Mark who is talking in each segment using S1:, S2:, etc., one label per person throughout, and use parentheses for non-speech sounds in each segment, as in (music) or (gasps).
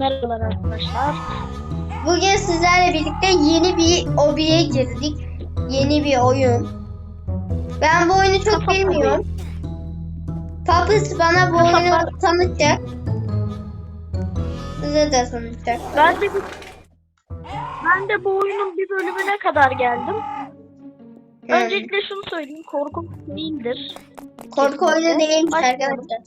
S1: Merhabalar arkadaşlar.
S2: Bugün sizlerle birlikte yeni bir obiye girdik. Yeni bir oyun. Ben bu oyunu çok
S1: Kafa
S2: bilmiyorum. Papız bana bu oyunu tanıtacak. Size de tanıtacak.
S1: Ben de bu- ben de bu oyunun bir bölümüne kadar geldim.
S2: Hı.
S1: Öncelikle şunu söyleyeyim. Korku değildir.
S2: Korku oyunu değilmiş arkadaşlar.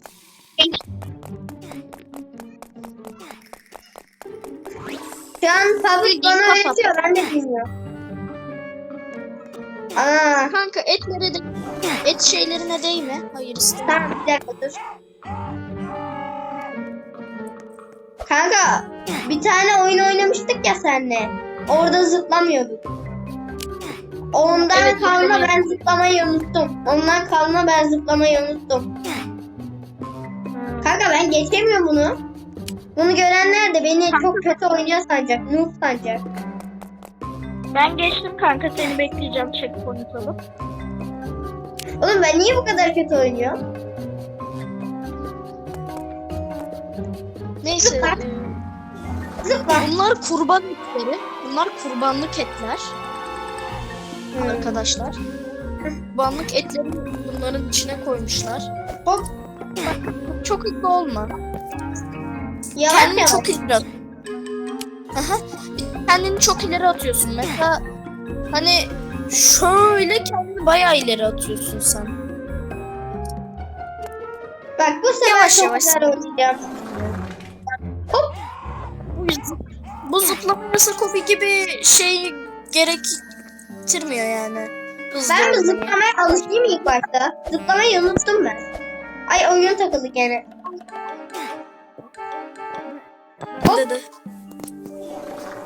S2: Şu an
S1: Bildiğin
S2: bana öğretiyor. Ben de bilmiyorum. Aa,
S3: Kanka etlere de et şeylerine değme. Hayır istemem.
S2: tamam bir dakika dur. Kanka bir tane oyun oynamıştık ya seninle. Orada zıplamıyorduk. Ondan
S1: Evet,
S2: kalma ben zıplamayı unuttum. Ondan kalma ben zıplamayı unuttum. Kanka ben geçemiyorum bunu. Bunu görenler de beni çok kötü oynuyor sanacak. Noob sanacak.
S1: Ben geçtim kanka seni bekleyeceğim checkpoint alıp.
S2: Oğlum ben niye bu kadar kötü oynuyorum?
S3: Neyse.
S2: Zıpla.
S3: e,
S2: Zıpla.
S3: bunlar kurban etleri. Bunlar kurbanlık etler
S2: Hmm.
S3: arkadaşlar. Kurbanlık etleri bunların içine koymuşlar.
S2: Hop.
S3: Bak çok hızlı olma.
S2: Yavaş
S3: Kendini
S2: yavaş.
S3: çok ileri at. Aha. Kendini çok ileri atıyorsun. Mesela hani şöyle kendini bayağı ileri atıyorsun sen.
S2: Bak bu sefer
S3: Yavaş
S2: çok
S3: yavaş.
S2: güzel oynayacağım.
S3: Bu, zı- bu zıplama yasak hobi gibi şey gerektirmiyor yani. Hızlı
S2: Ben
S3: olmayı.
S2: zıplamaya alışayım ilk başta? Zıplamayı unuttum ben. Ay oyun takıldı gene. Hop.
S3: Dedi.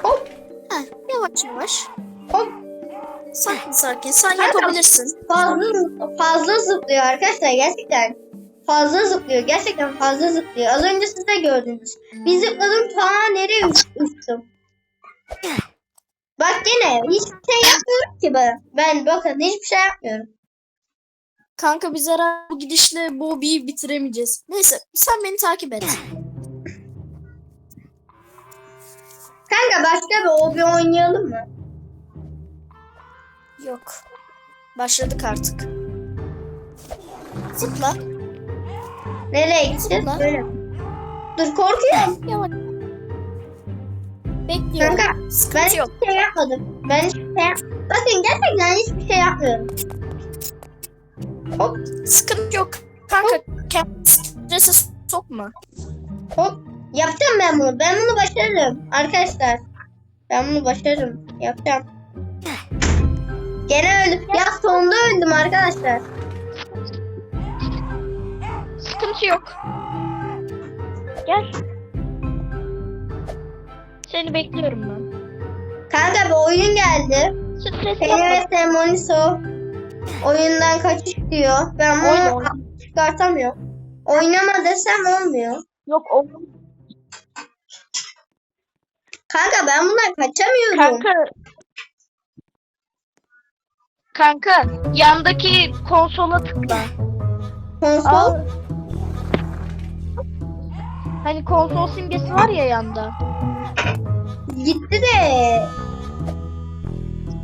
S2: Hop
S3: Heh, yavaş yavaş.
S2: hop.
S3: Sakin sakin. Sen yapabilirsin.
S2: Fazla fazla zıplıyor arkadaşlar gerçekten. Fazla zıplıyor. Gerçekten fazla zıplıyor. Az önce siz de gördünüz. Bir zıpladım ta nereye uç- uçtum. Bak gene hiçbir şey yapmıyorum ki ben. Ben bakın hiçbir şey yapmıyorum.
S3: Kanka biz herhalde bu gidişle bu hobiyi bitiremeyeceğiz. Neyse sen beni takip et.
S2: Kanka başka bir hobi oynayalım mı?
S3: Yok. Başladık artık. Zıpla.
S2: Nereye gideceğiz?
S3: Zıpla.
S2: Böyle. Dur korkuyorum.
S3: Yavaş. Bekliyorum.
S2: Kanka ben
S3: Sıkıntı yok.
S2: hiçbir şey yapmadım. Ben hiçbir şey yap Bakın gerçekten hiçbir şey yapmıyorum. Hop
S3: Sıkıntı yok. Kanka kendini strese sokma.
S2: hop. Yapacağım ben bunu. Ben bunu başarırım. Arkadaşlar. Ben bunu başarırım. Yapacağım. Gene öldüm. Ya sonunda öldüm arkadaşlar.
S1: Sıkıntı yok. Gel. Seni bekliyorum ben.
S2: Kanka bir oyun geldi.
S1: Stres
S2: Seni
S1: yapma.
S2: ve Semoniso oyundan kaçış diyor. Ben bunu çıkartamıyorum. Oynama desem olmuyor.
S1: Yok o
S2: Kanka ben bundan kaçamıyorum.
S1: kanka. Kanka yandaki konsola tıkla.
S2: Konsol.
S1: Al. Hani konsol simgesi var ya yanda.
S2: Gitti de.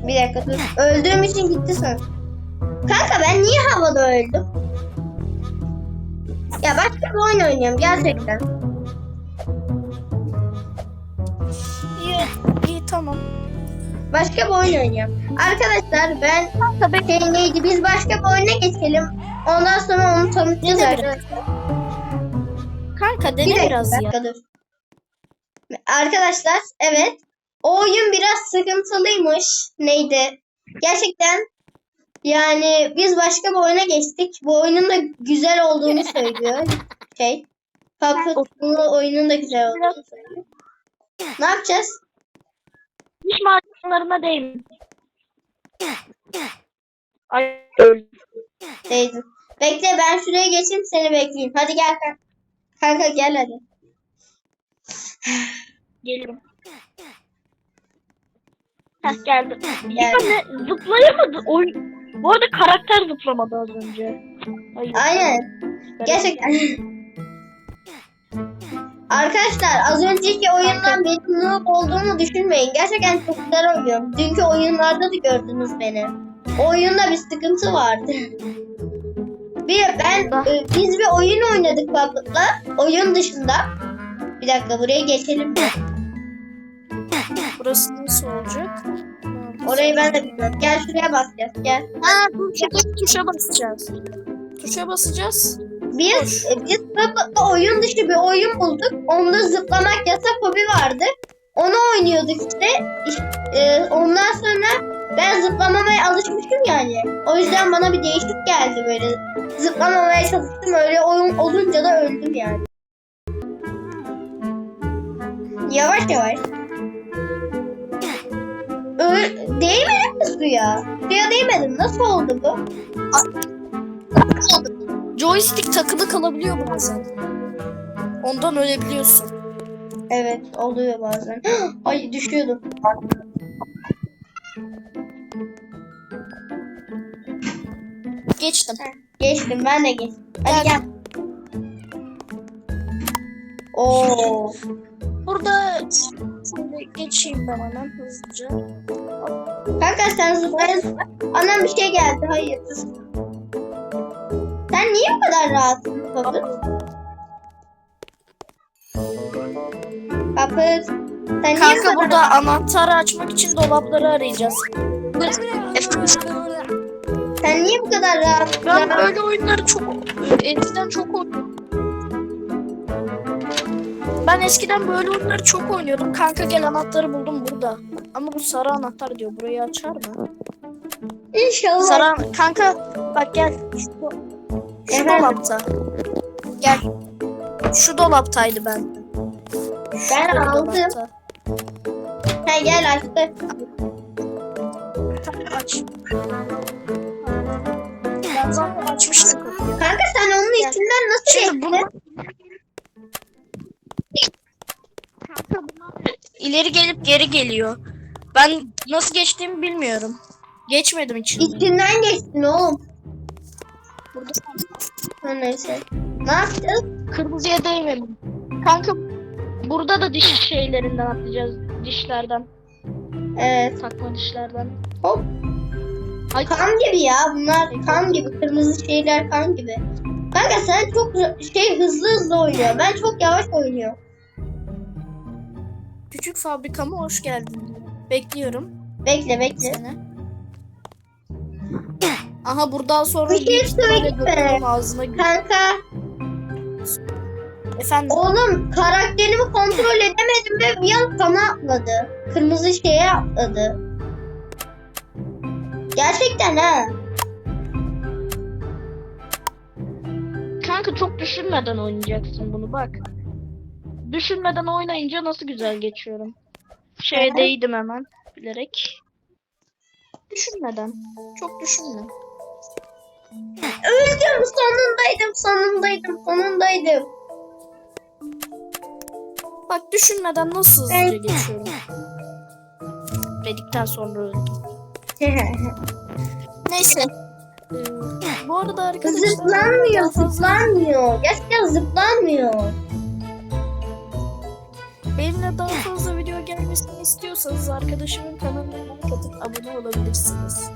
S2: Bir dakika dur. Öldüğüm için gitti sen. Kanka ben niye havada öldüm? Ya başka bir oyun oynuyorum gerçekten.
S3: Tamam.
S2: Başka bir oyun oynuyorum. Arkadaşlar ben şey neydi biz başka bir oyuna geçelim. Ondan sonra onu tanıtacağız
S3: Yine
S2: arkadaşlar.
S3: Kanka
S2: Bir
S3: dene
S2: dakika,
S3: biraz ya.
S2: dur. Arkadaşlar evet. O oyun biraz sıkıntılıymış. Neydi? Gerçekten yani biz başka bir oyuna geçtik. Bu oyunun da güzel olduğunu (laughs) söylüyor. Şey. Puppet oyunun da güzel olduğunu söylüyor. Ne yapacağız?
S1: Diş macunlarına değme. Ay öldüm.
S2: Değdi. Bekle ben şuraya geçeyim seni bekleyeyim. Hadi gel kanka. Kanka gel hadi.
S1: Gelirim. Heh geldim. Ya
S2: Geldim.
S1: ne zıplayamadı. Oy. Bu arada karakter zıplamadı az önce. Hayır.
S2: Aynen. Gerçekten. Arkadaşlar az önceki oyundan benim noob olduğumu düşünmeyin. Gerçekten çok güzel oynuyorum. Dünkü oyunlarda da gördünüz beni. O oyunda bir sıkıntı vardı. Bir ben e, biz bir oyun oynadık Public'la. Oyun dışında. Bir dakika buraya geçelim.
S3: Burası nasıl olacak?
S2: Orayı ben de bilmiyorum. Gel şuraya basacağız. Gel.
S3: Ha, tuşa basacağız. Tuşa basacağız.
S2: Biz e, biz oyun dışı bir oyun bulduk. Onda zıplamak yasak hobi vardı. Onu oynuyorduk işte. İş- e, ondan sonra ben zıplamamaya alışmışım yani. O yüzden bana bir değişik geldi böyle. Zıplamamaya çalıştım öyle oyun olunca da öldüm yani. Yavaş yavaş. Öl değmedim mi suya? Suya değmedim. Nasıl oldu bu?
S3: Joystick takılı kalabiliyor bazen. Ondan ölebiliyorsun.
S2: Evet oluyor bazen. (gasps) Ay düşüyordum.
S3: Geçtim.
S2: Geçtim ben de geçtim. Hadi gel. Oo.
S3: Burada şöyle geçeyim ben hemen hızlıca.
S2: Kanka sen zıplaya zıpla. Anam bir şey geldi. Hayır. Sen niye bu kadar rahatsın Kapı? Kapı. Sen niye bu
S3: Kanka
S2: kadar
S3: burada anahtarı açmak için dolapları arayacağız.
S2: Sen niye bu kadar rahatsın?
S3: Ben böyle oyunları çok eskiden çok oynuyordum. Ben eskiden böyle oyunları çok oynuyordum. Kanka gel anahtarı buldum burada. Ama bu sarı anahtar diyor. Burayı açar mı?
S2: İnşallah.
S3: Sarı kanka bak gel. Şu, şu
S2: Efendim?
S3: dolapta. Gel. Şu dolaptaydı ben.
S2: Ben
S3: Şu
S2: aldım.
S3: dolapta.
S2: Ha, gel açtı.
S3: Aç. Ben zaten açmıştım.
S2: Kanka sen onun içinden nasıl
S3: Şimdi
S2: geçtin?
S3: bunu... İleri gelip geri geliyor. Ben nasıl geçtiğimi bilmiyorum. Geçmedim içinden.
S2: İçinden geçtin oğlum. Ha, neyse. Ne yapacağız?
S3: kırmızıya değmedim. Kanka burada da diş şeylerinden atlayacağız. Dişlerden.
S2: Evet.
S3: Takma dişlerden.
S2: Hop.
S3: Ay
S2: Kan gibi ya bunlar kan gibi kırmızı şeyler kan gibi. Kanka sen çok şey hızlı hızlı oynuyor. Ben çok yavaş oynuyorum.
S3: küçük fabrikama hoş geldin. Bekliyorum
S2: Bekle bekle.
S3: seni. Aha buradan sonra
S2: Bir şey söyleyeyim
S3: ağzına gir-
S2: Kanka
S3: Efendim
S2: oğlum karakterimi kontrol edemedim ve bir an kana atladı. Kırmızı şeye atladı. Gerçekten ha.
S3: Kanka çok düşünmeden oynayacaksın bunu bak. Düşünmeden oynayınca nasıl güzel geçiyorum. Şeye değdim hemen bilerek. Düşünmeden. Çok düşünme.
S2: Öldüm sonundaydım sonundaydım sonundaydım.
S3: Bak düşünmeden nasıl hızlıca geçiyorum. Dedikten sonra öldüm. (laughs) Neyse. Ee, bu arada arkadaşlar
S2: zıplanmıyor zıplanmıyor. Gerçekten zıplanmıyor.
S3: benimle daha fazla video gelmesini istiyorsanız arkadaşımın kanalına katıp abone olabilirsiniz.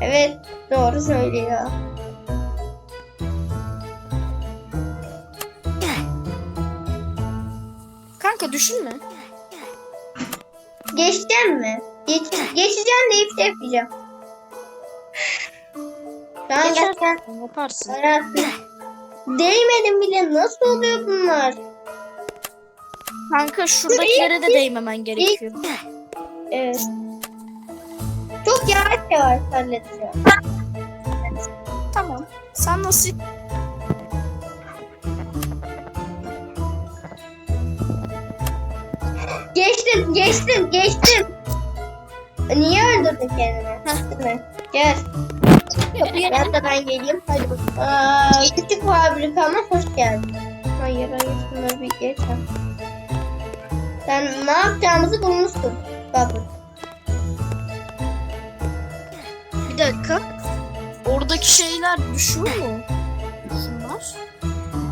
S2: Evet doğru söylüyor.
S3: Kanka düşünme.
S2: Geçeceğim mi? Geç, geçeceğim deyip şey yapacağım. Şu an
S3: Geçer.
S2: gerçekten
S3: Yaparsın.
S2: hayatım. Değmedim bile. Nasıl oluyor bunlar?
S3: Kanka şuradakilere de değmemen gerekiyor.
S2: Evet. Yavaş yavaş halledeceğim.
S3: Tamam. Sen nasıl
S2: Geçtim, geçtim, geçtim. Niye öldürdün kendini? Değil mi? Gel. Gel de ben geleyim. Hadi bakalım. Aa, küçük fabrikama hoş geldin. Hayır, hayır. Şunları bir geç. Sen ne yapacağımızı bulmuşsun. Bakın.
S3: Bir dakika. Oradaki şeyler düşüyor mu? Şunlar.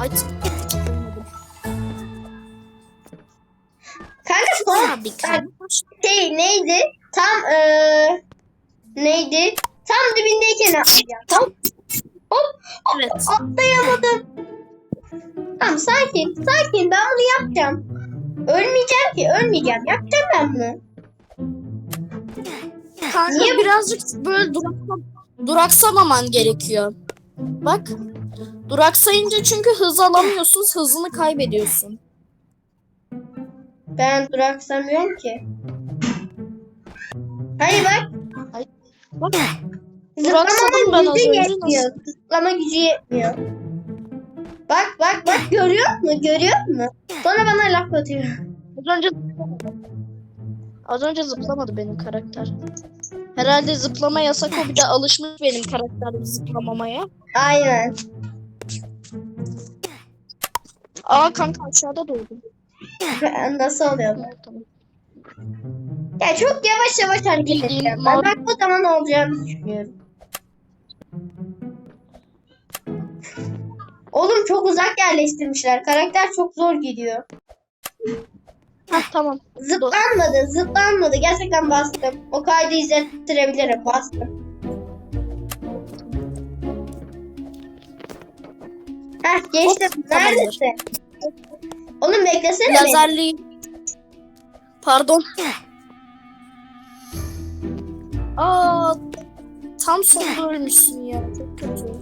S3: Ay kanka.
S2: Şey neydi? Tam eee neydi? Tam dibindeyken atlayacağım. Hop. Hop.
S3: Evet.
S2: Atlayamadım. Tamam sakin. Sakin. Ben bunu yapacağım. Ölmeyeceğim ki. Ölmeyeceğim. Yapacağım ben bunu.
S3: Kanka
S2: Niye
S3: birazcık böyle duraksa, duraksamaman gerekiyor. Bak. Duraksayınca çünkü hız alamıyorsun, hızını kaybediyorsun.
S2: Ben duraksamıyorum ki. Hani bak.
S3: Bak.
S2: Zıplamama
S3: Duraksadım ben az
S2: gücü
S3: önce,
S2: yetmiyor. Zıplama gücü yetmiyor. Bak bak bak görüyor musun? Görüyor musun? Sonra bana laf atıyor.
S3: Az önce Az önce zıplamadı benim karakter. Herhalde zıplama yasak o bir de alışmış benim karakter zıplamamaya.
S2: Aynen.
S3: Aa kanka aşağıda doğdum. (laughs)
S2: Nasıl oluyor bu?
S3: Tamam.
S2: Ya çok yavaş yavaş hareket
S3: Bildiğin mal-
S2: Ben bak o zaman olacağını düşünüyorum. Oğlum çok uzak yerleştirmişler. Karakter çok zor gidiyor.
S3: Hah tamam.
S2: Zıplanmadı, zıplanmadı. Gerçekten bastım. O kaydı izlettirebilirim. Bastım. Heh geçtim.
S3: Hop.
S2: Neredesin? Oğlum beklesene.
S3: Lazerli. Pardon. Aa tam sonunda ölmüşsün ya. Çok kötü.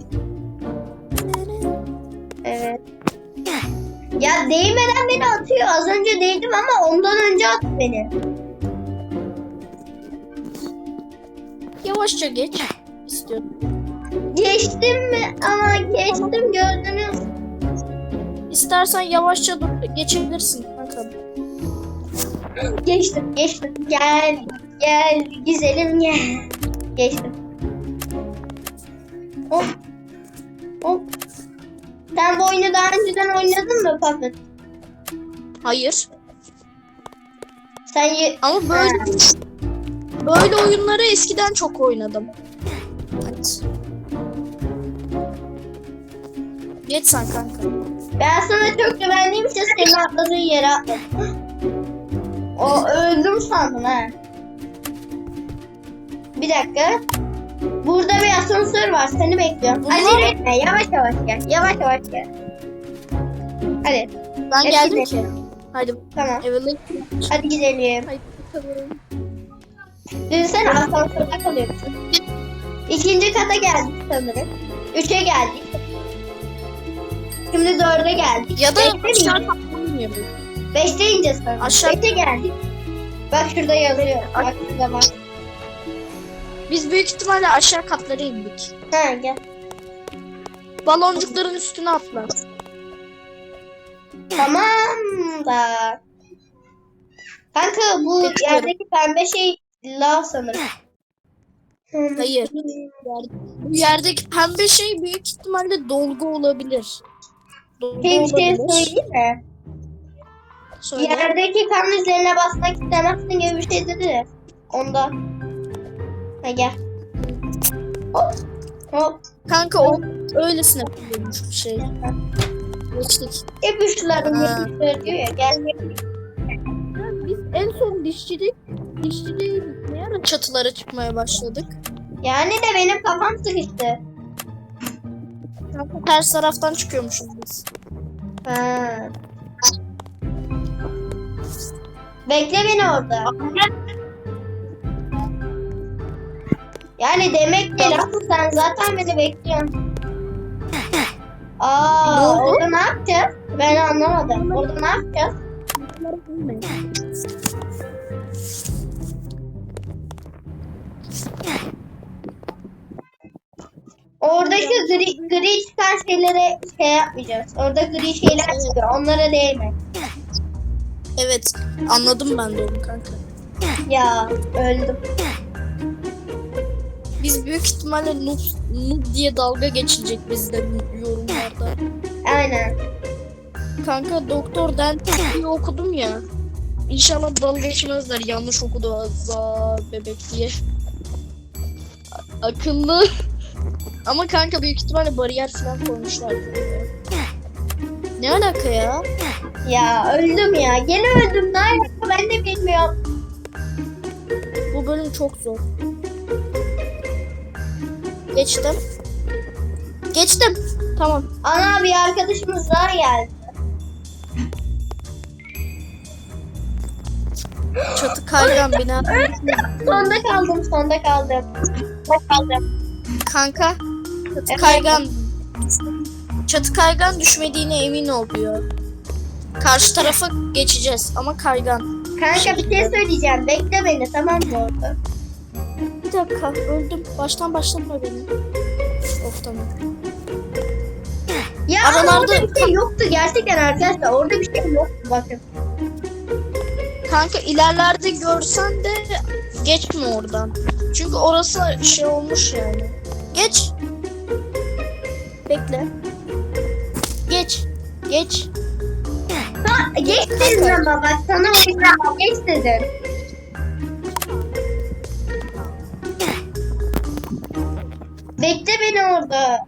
S2: Evet. Ya değmeden beni atıyor. Az önce değdim ama ondan önce attı beni.
S3: Yavaşça geç. istiyorum.
S2: Geçtim mi? Ama geçtim gördünüz.
S3: İstersen yavaşça dur geçebilirsin kanka.
S2: Geçtim, geçtim. Gel, gel güzelim gel. Geçtim. Hop. Hop. Sen bu oyunu daha önceden oynadın mı Puppet?
S3: Hayır.
S2: Sen ye-
S3: Ama böyle böyle oyunları eskiden çok oynadım. Evet. Geç sen kanka.
S2: ben sana çok güvendiğim için seni atladığın yere atladım. O öldüm sandım ha. Bir dakika. Burada bir asansör var. Seni bekliyorum. Acele etme. Yavaş yavaş gel. Yavaş yavaş gel. Hadi.
S3: Ben
S2: Hep
S3: geldim
S2: gidelim.
S3: ki. Hadi
S2: Tamam.
S3: evine
S2: Hadi gidelim.
S3: Hadi bakalım.
S2: Dün sen asansörde kalıyorsun. İkinci kata geldik sanırım. Üçe geldik. Şimdi dörde geldik.
S3: Ya da
S2: Beşte
S3: aşağı katlanmıyor.
S2: Beşte ineceğiz sanırım.
S3: Aşağı-
S2: Beşe geldik. Bak şurada yazıyor. Bak şurada bak.
S3: Biz büyük ihtimalle aşağı katlara indik.
S2: Ha gel.
S3: Baloncukların üstüne atla.
S2: Tamam da. Kanka bu
S3: Geçiyorum.
S2: yerdeki pembe şey lav sanırım.
S3: Hayır. Bu yerdeki pembe şey büyük ihtimalle dolgu olabilir. Dolgu
S2: Şey bir şey söyleyeyim mi?
S3: Söyle.
S2: Yerdeki kan izlerine basmak istemezsin gibi bir şey dedi. de. Onda. Ha gel. Hop. Hop.
S3: Kanka o öylesine yapılmış bir şey. Geçtik.
S2: Hep üçlerin
S3: Ha.
S2: hep diyor ya. Gel.
S3: Biz en son dişçilik, dişçiliği ne ara çatılara çıkmaya başladık?
S2: Yani de benim kafam sıkıştı.
S3: Kanka ters taraftan çıkıyormuşuz biz.
S2: Ha. Bekle beni orada. Yani demek ki lafı sen zaten beni bekliyorsun. Aa,
S3: Ne
S2: orada ne yapacağız? Ben anlamadım. Orada ne yapacağız? Oradaki gri, gri çıkan şeylere şey yapmayacağız. Orada gri şeyler çıkıyor. Onlara değme.
S3: Evet anladım ben de onu kanka.
S2: Ya öldüm.
S3: Biz büyük ihtimalle noob, noob diye dalga geçilecek bizde yorumlarda.
S2: Aynen.
S3: Kanka doktor Dentist'i okudum ya. İnşallah dalga geçmezler yanlış okudu azza bebek diye. A- akıllı. Ama kanka büyük ihtimalle bariyer falan koymuşlar. Ne alaka ya?
S2: Ya öldüm ya. Gene öldüm. Ne alaka ben de bilmiyorum.
S3: Bu bölüm çok zor. Geçtim. Geçtim. Tamam.
S2: Ana bir arkadaşımız daha geldi.
S3: Çatı kaygan bina.
S2: Sonda kaldım, sonda kaldım. Sonda kaldım.
S3: Kanka. Çatı
S2: Evet.
S3: kaygan. Çatı kaygan düşmediğine emin ol diyor. Karşı tarafa geçeceğiz ama kaygan.
S2: Kanka bir şey söyleyeceğim. Bekle beni tamam mı orada?
S3: Dakika öldüm. Baştan başlatma beni. Of tamam.
S2: Ya ama
S3: Aralarda-
S2: orada bir şey yoktu gerçekten arkadaşlar. Orada bir şey yoktu bakın.
S3: Kanka ilerlerde görsen de geçme oradan. Çünkü orası şey olmuş yani. Geç. Bekle. Geç. Geç.
S2: Ha, geç dedin ama bak sana o yüzden geç dedin. Beni orada.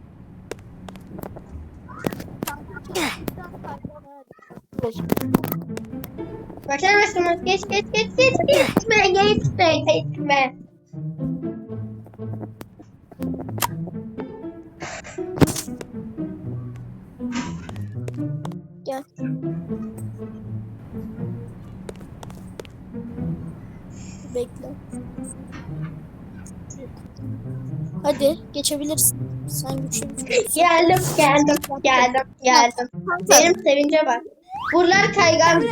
S2: Bakar mısınız? Geç geç geç geç geçme geçme geçme.
S3: Gel. Bekle. Hadi geçebilirsin. Sen güçlü güçlü.
S2: Geldim geldim geldim geldim. Benim sevince bak. Buralar kaygan.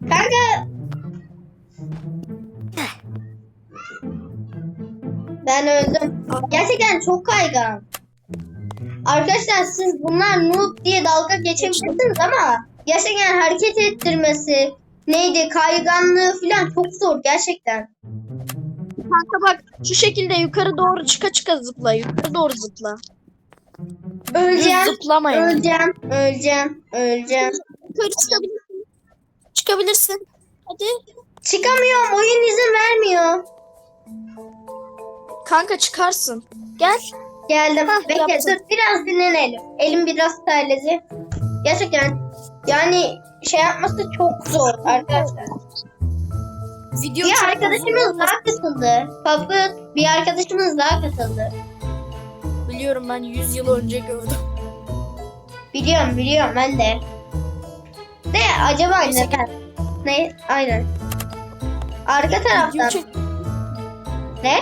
S2: Kanka. Ben öldüm. Gerçekten çok kaygan. Arkadaşlar siz bunlar noob diye dalga geçebilirsiniz ama gerçekten hareket ettirmesi neydi kayganlığı falan çok zor gerçekten.
S3: Kanka bak şu şekilde yukarı doğru çıka çıka zıpla. Yukarı doğru zıpla.
S2: Öleceğim,
S3: zıplama yani.
S2: öleceğim, öleceğim, öleceğim.
S3: Yukarı çıkabilirsin. Çıkabilirsin. Hadi.
S2: Çıkamıyorum, oyun izin vermiyor.
S3: Kanka çıkarsın. Gel.
S2: Geldim.
S3: Hah,
S2: Bekle
S3: yaptım.
S2: dur biraz dinlenelim. Elim biraz terledi. Gerçekten yani şey yapması çok zor arkadaşlar.
S3: Video
S2: Bir
S3: çok
S2: arkadaşımız
S3: uzun
S2: daha katıldı. Papıt bir arkadaşımız daha katıldı.
S3: Biliyorum ben 100 yıl önce gördüm.
S2: Biliyorum biliyorum ben de. De acaba
S3: Neyse.
S2: neden? Ne? Aynen. Arka
S3: Video,
S2: taraftan.
S3: çek
S2: Ne?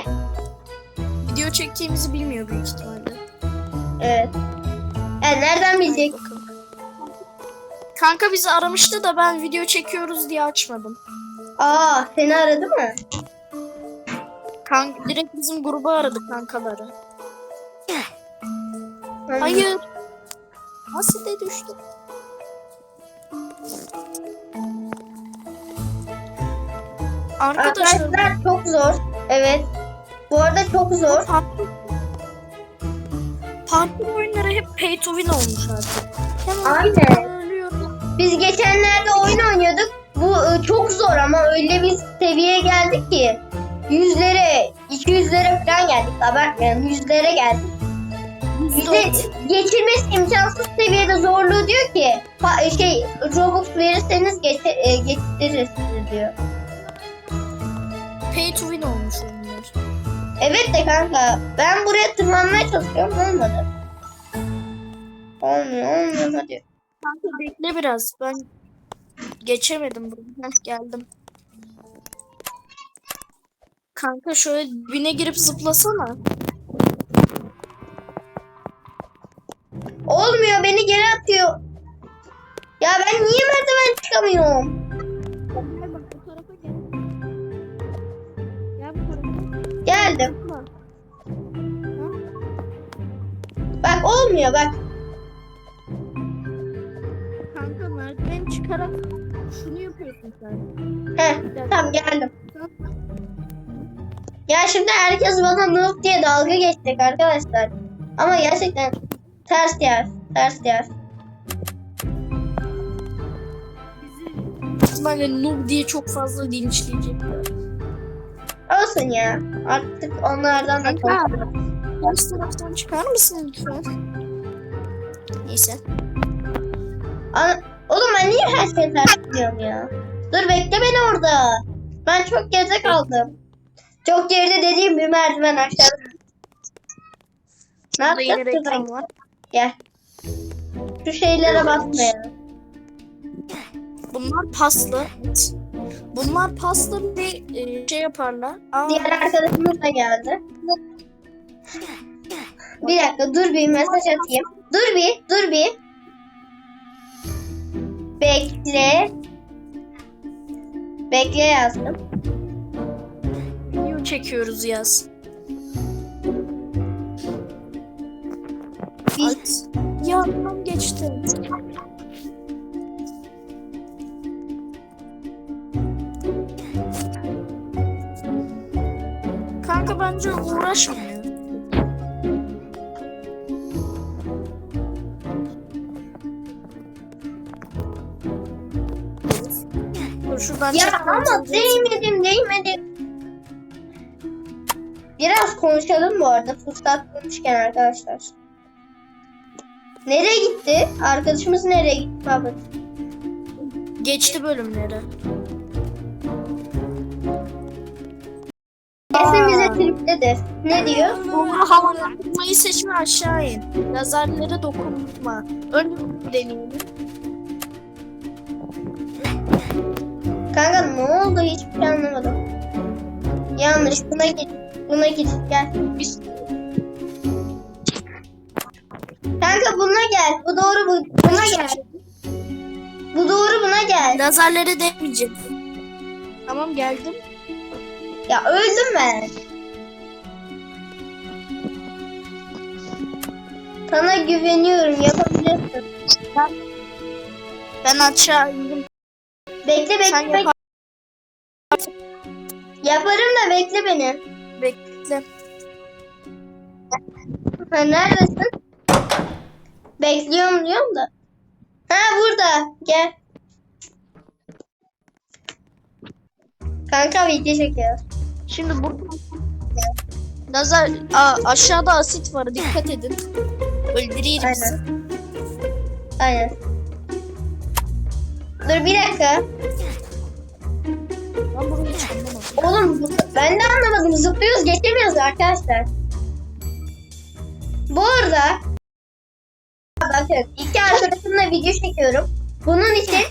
S3: video çektiğimizi bilmiyor büyük ihtimalle.
S2: Evet. Yani nereden bilecek?
S3: Bakalım. Kanka bizi aramıştı da ben video çekiyoruz diye açmadım.
S2: Aa seni aradı mı?
S3: Kanka direkt bizim gruba aradı kankaları. Hayır. Nasıl de düştü? Arkadaşlar
S2: Arkadaşlar çok zor. Evet. Bu arada çok zor.
S3: parkur oyunları hep pay to win olmuş artık. Hemen
S2: Aynen. Biz geçenlerde oyun oynuyorduk. Bu e, çok zor ama öyle bir seviyeye geldik ki yüzlere, iki yüzlere falan geldik. Abartmayalım, yüzlere geldik. Bize geçirmesi imkansız seviyede zorluğu diyor ki pa- şey Robux verirseniz geç, e, geçiririz sizi diyor.
S3: Pay to win olmuş oyunlar.
S2: Evet de kanka ben buraya tırmanmaya çalışıyorum olmadı. Olmuyor olmuyor hadi.
S3: Kanka bekle biraz. Ben geçemedim. Heh, geldim. Kanka şöyle dibine girip zıplasana.
S2: Olmuyor beni geri atıyor. Ya ben niye merdiven çıkamıyorum? Geldim. Bak olmuyor bak.
S3: Kanka merdiven çıkarak şunu yapıyorsun sen.
S2: Heh tamam geldim. Ya şimdi herkes bana noob diye dalga geçecek arkadaşlar. Ama gerçekten ters yer. Ters yer.
S3: Bizi ihtimalle noob diye çok fazla linçleyecekler.
S2: Olsun ya. Artık onlardan da korkuyorum.
S3: Ters taraftan çıkar mısın lütfen? Neyse.
S2: Ana- Oğlum ben niye her şeyi tartışıyorum ya? Dur bekle beni orada. Ben çok geride kaldım. Çok geride dediğim bir merdiven aşağıda. Ne
S3: Burada yine
S2: yapacağız?
S3: reklam var.
S2: Gel. Şu şeylere basmayalım.
S3: Bunlar paslı. Bunlar paslı bir e, şey yaparlar. Aa,
S2: Diğer arkadaşımız da geldi. Bir dakika dur bir mesaj atayım. Dur bir, dur bir. Bekle. Bekle yazdım.
S3: video çekiyoruz yaz.
S2: Biz
S3: Yandan geçti. Kanka bence uğraşmıyor. Şuradan
S2: Ya
S3: çekmem
S2: ama
S3: lazım.
S2: değmedim değmedim. Biraz konuşalım bu arada fırsat bulmuşken arkadaşlar. Nereye gitti? Arkadaşımız nereye gitti Mahmut?
S3: Geçti bölümleri.
S2: Kesin bize triptedir. Ne diyor?
S3: Doğru havalandırmayı seçme aşağı in. Lazerlere dokunma. Önce deneyelim.
S2: Kanka ne oldu hiçbir şey anlamadım. Yanlış buna git. Buna git gel.
S3: Biz
S2: Kanka buna gel. Bu doğru bu. Buna gel. Bu doğru buna gel.
S3: lazerlere değmeyecek. Tamam geldim.
S2: Ya öldüm ben. Sana güveniyorum yapabilirsin.
S3: Ben aşağı indim.
S2: Bekle bekle
S3: Sen
S2: bekle.
S3: yapar.
S2: Yaparım da bekle beni.
S3: Bekle.
S2: Ha, neredesin? Bekliyorum diyorum da. Ha burada. Gel. Kanka video çekiyoruz.
S3: Şimdi burada lazer Aa, aşağıda asit var dikkat edin. Öldüreyim
S2: Aynen. Aynen. Dur bir dakika.
S3: Ben burayı hiç anlamadım.
S2: Oğlum ben de anlamadım. Zıplıyoruz geçemiyoruz arkadaşlar. Bu arada bakın iki arkadaşımla video çekiyorum. Bunun için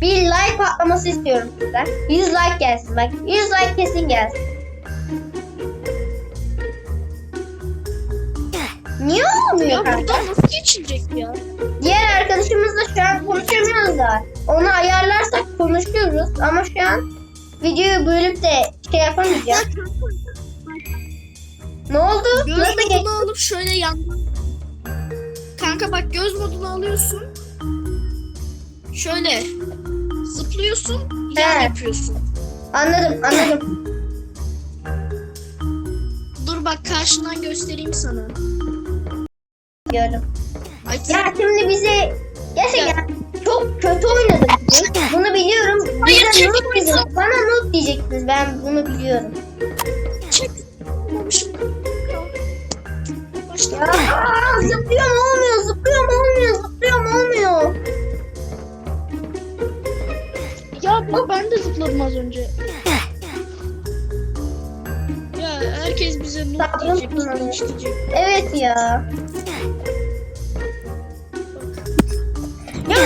S2: bir like patlaması istiyorum sizden. 100 like gelsin bak. 100 like kesin gelsin. Niye olmuyor
S3: Ya
S2: kanka?
S3: buradan nasıl geçilecek ya?
S2: Diğer arkadaşımızla şu an konuşamıyoruz da. Onu ayarlarsak konuşuyoruz ama şu an videoyu bölüp de şey yapamayacağım. Ne oldu?
S3: Göz
S2: Nasıl
S3: modunu alıp şöyle yandan. Kanka bak göz modunu alıyorsun. Şöyle zıplıyorsun, yan
S2: He.
S3: yapıyorsun.
S2: Anladım anladım.
S3: Dur bak karşından göstereyim sana.
S2: Gördüm. Ya şimdi bize gerçekten çok kötü oynadık. biz. Bunu biliyorum.
S3: Hayır,
S2: Bize noob diyeceksiniz. Bana noob diyeceksiniz. Ben bunu biliyorum.
S3: Başla.
S2: Ya aa, zıplıyorum olmuyor. Zıplıyorum olmuyor. Zıplıyorum olmuyor.
S3: Ya bak ben de zıpladım az önce. Ya herkes bize noob diyecek, genç diyecek.
S2: Evet ya.